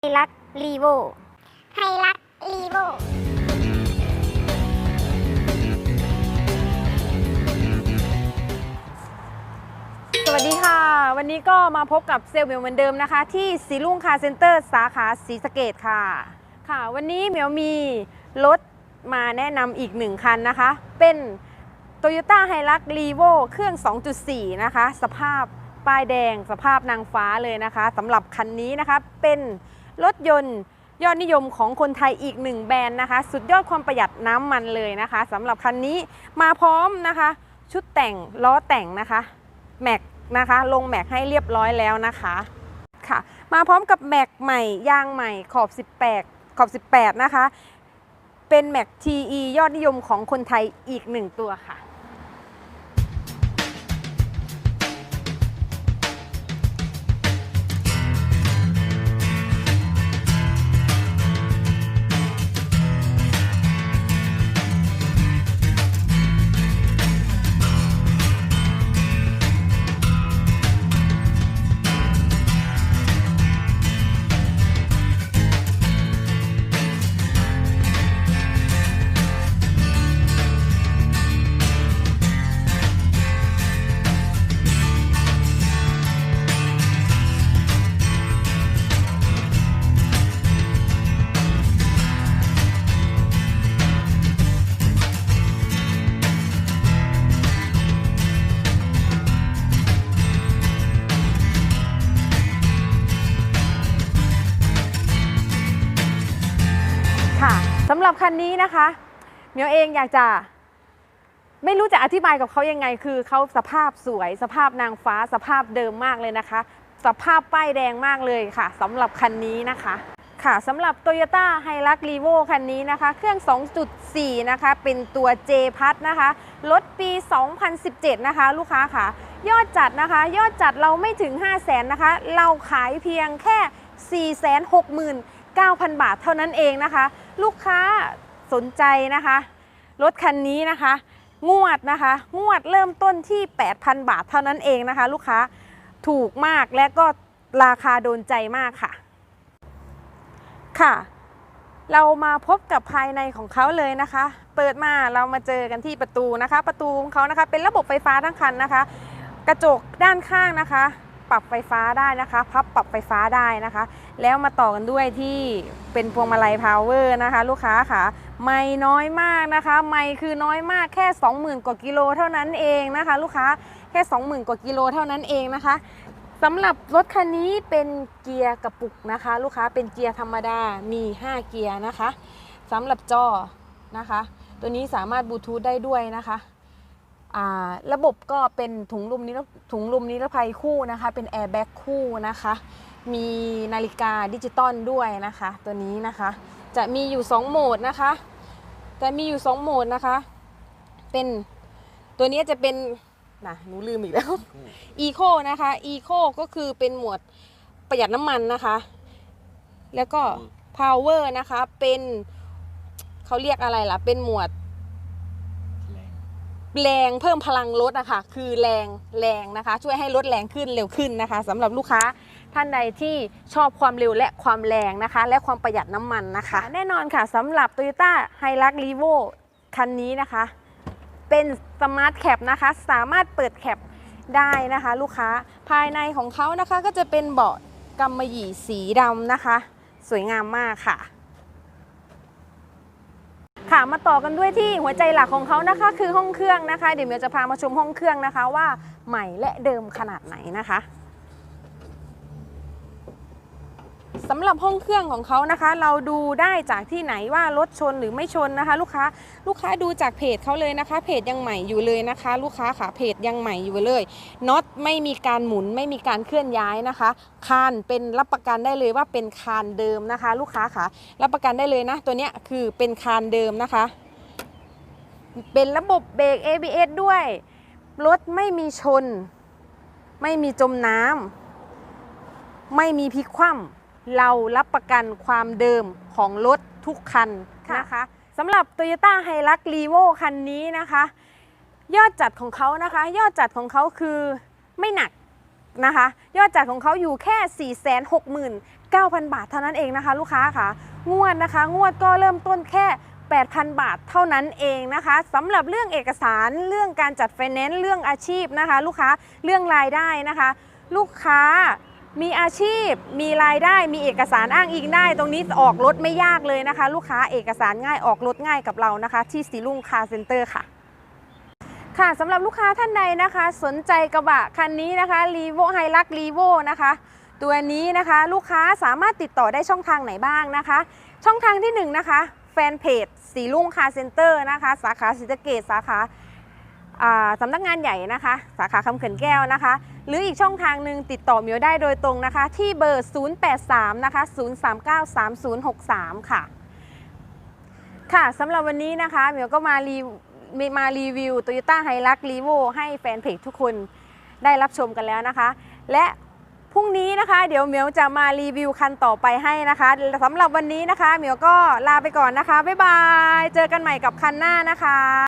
ไฮลักรีโวไฮลักรีโวสวัสดีค่ะ วันนี้ก็มาพบกับเซลล์เหมียวเหมือนเดิมนะคะ ที่สีลุ่งคาร์เซ็นเตอร์สาขาศรีสะเกดค่ะ ค่ะ วันนี้เหมียวมีรถมาแนะนำอีกหนึ่งคันนะคะ เป็น Toyota h i l u x r e v o เครื่อง 2.4 นะคะ สภาพป้ายแดงสภาพนางฟ้าเลยนะคะสำหรับคันนี้นะคะเป็น รถยนต์ยอดนิยมของคนไทยอีกหนึ่งแบรนด์นะคะ สุดยอดความประหยัดน้ำมันเลยนะคะสำหรับคันนี้มาพร้อมนะคะ ชุดแต่งล้อแต่งนะคะแม็กนะคะลงแม็กให้เรียบร้อยแล้วนะคะค่ะมาพร้อมกับแม็กใหม่ยางใหม่ขอบ 18 ขอบ 18 นะคะ เป็นแม็ก TE ยอดนิยมของคนไทยอีกหนึ่งตัวค่ะ สำหรับคันนี้นะคะเมียวเองอยากจะ ไม่รู้จะอธิบายกับเขายังไง คือเขาสภาพสวย สภาพนางฟ้าสภาพเดิมมากเลยนะคะ สภาพป้ายแดงมากเลยค่ะสำหรับคันนี้นะคะค่ะสำหรับ Toyota h i l u x r e v o คันนี้นะคะ เครื่อง 2.4 นะคะ เป็นตัว J พัทนะคะรถปี 2017 นะคะ ลูกค้าค่ะ ยอดจัดนะคะ ยอดจัดเราไม่ถึง 5 0 0 0 0นนะคะ เราขายเพียงแค่ 9,000 บาทเท่านั้นเองนะคะ ลูกค้าสนใจนะคะ รถคันนี้นะคะ งวดนะคะ งวดเริ่มต้นที่ 8,000 บาทเท่านั้นเองนะคะ ลูกค้าถูกมากและก็ราคาโดนใจมากค่ะ ค่ะ เรามาพบกับภายในของเขาเลยนะคะ เปิดมาเรามาเจอกันที่ประตูนะคะ ประตูของเขานะคะ เป็นระบบไฟฟ้าทั้งคันนะคะ กระจกด้านข้างนะคะ ปรับไฟฟ้าได้นะคะพับปรับไฟฟ้าได้นะคะ แล้วมาต่อกันด้วยที่เป็นพวงมาลัยพาวเวอร์นะคะ ลูกค้าค่ะ ไม่น้อยมากนะคะ ไม่คือน้อยมากแค่ 20,000 กว่ากิโลเท่านั้นเองนะคะ ลูกค้าแค่ 20,000 กว่ากิโลเท่านั้นเองนะคะสำหรับรถคันนี้เป็นเกียร์กระปุกนะคะ ลูกค้าเป็นเกียร์ธรรมดามี 5 เกียร์นะคะสำหรับจอนะคะ ตัวนี้สามารถบลูทูธได้ด้วยนะคะ ระบบก็เป็นถุงลมนิรถุงลมนิรภัยคู่นะคะ เป็นแอร์แบ็กคู่นะคะ มีนาฬิกาดิจิตอลด้วยนะคะ ตัวนี้นะคะ จะมีอยู่ 2 โหมดนะคะจะมีอยู่ 2 โหมดนะคะ เป็นตัวนี้จะเป็นนะหนูลืมอีกแล้วอีโคนะคะอีโคก็คือเป็นหมวดประหยัดน้ำมันนะคะ แล้วก็ power นะคะ เป็นเขาเรียกอะไรล่ะ เป็นหมวด แรงเพิ่มพลังรถนะคะคือแรงแรงนะคะ ช่วยให้รถแรงขึ้นเร็วขึ้นนะคะสำหรับลูกค้าท่านใดที่ชอบความเร็วและความแรงนะคะ และความประหยัดน้ำมันนะคะ แน่นอนค่ะสำหรับ Toyota h i l u x r e v o คันนี้นะคะ เป็นสมาร์ทแคปนะคะ สามารถเปิดแคปได้นะคะ ลูกค้าภายในของเขานะคะ ก็จะเป็นเบาะกำมะหยี่สีดำนะคะ สวยงามมากค่ะ ค่ะมาต่อกันด้วยที่หัวใจหลักของเขานะคะคือห้องเครื่องนะคะ เดี๋ยวเมียวจะพามาชมห้องเครื่องนะคะว่าใหม่และเดิมขนาดไหนนะคะ สำหรับห้องเครื่องของเขานะคะ เราดูได้จากที่ไหนว่ารถชนหรือไม่ชนนะคะ ลูกค้าลูกค้าดูจากเพจเขาเลยนะคะ เพจยังใหม่อยู่เลยนะคะ ลูกค้าค่ะเพจยังใหม่อยู่เลยน็อตไม่มีการหมุนไม่มีการเคลื่อนย้ายนะคะ คานเป็นรับประกันได้เลยว่าเป็นคานเดิมนะคะ ลูกค้าค่ะรับประกันได้เลยนะ ตัวเนี้ยคือเป็นคานเดิมนะคะ เป็นระบบเบรก ABS ด้วยรถไม่มีชน ไม่มีจมน้ำไม่มีพลิกคว่ำ เรารับประกันความเดิมของรถทุกคันนะคะสำหรับ Toyota h i l u x r e v o คันนี้นะคะ ยอดจัดของเขานะคะ ยอดจัดของเขาคือไม่หนักนะคะ ยอดจ่ายของเขาอยู่แค่ 469,000 บาทเท่านั้นเองนะคะ ลูกค้าค่ะงวดนะคะ งวดก็เริ่มต้นแค่ 8,000 บาทเท่านั้นเองนะคะสำหรับเรื่องเอกสารเรื่องการจัดไฟแนนซ์เรื่องอาชีพนะคะ ลูกค้าเรื่องรายได้นะคะ ลูกค้า มีอาชีพ มีรายได้ มีเอกสารอ้างอิงได้ ตรงนี้ออกรถไม่ยากเลยนะคะ ลูกค้าเอกสารง่ายออกรถง่ายกับเรานะคะ ที่สีลุงคาร์เซ็นเตอร์ค่ะ ค่ะสำหรับลูกค้าท่านใดนะคะ สนใจกระบะคันนี้นะคะรีโวไฮลักรีโวนะคะ ตัวนี้นะคะลูกค้าสามารถติดต่อได้ช่องทางไหนบ้างนะคะ ช่องทางที่1นงนะคะแฟนเพจสีลุงคาร์เซ็นเตอร์นะคะ สาขาศรีสะเกดสาขา สำนักงานใหญ่นะคะ สาขาคำเขื่อนแก้วนะคะ หรืออีกช่องทางหนึ่งติดต่อเมียวได้โดยตรงนะคะ ที่เบอร์ 083 นะคะ 0393063 ค่ะ ค่ะสำหรับวันนี้นะคะเมียวก็มารีมีมารีวิว Toyota h i l u x r e v o ให้แฟนเพจทุกคนได้รับชมกันแล้วนะคะ และพรุ่งนี้นะคะเดี๋ยวเหมียวจะมารีวิวคันต่อไปให้นะคะสำหรับวันนี้นะคะเหมียวก็ลาไปก่อนนะคะ บ๊ายบาย เจอกันใหม่กับคันหน้านะคะ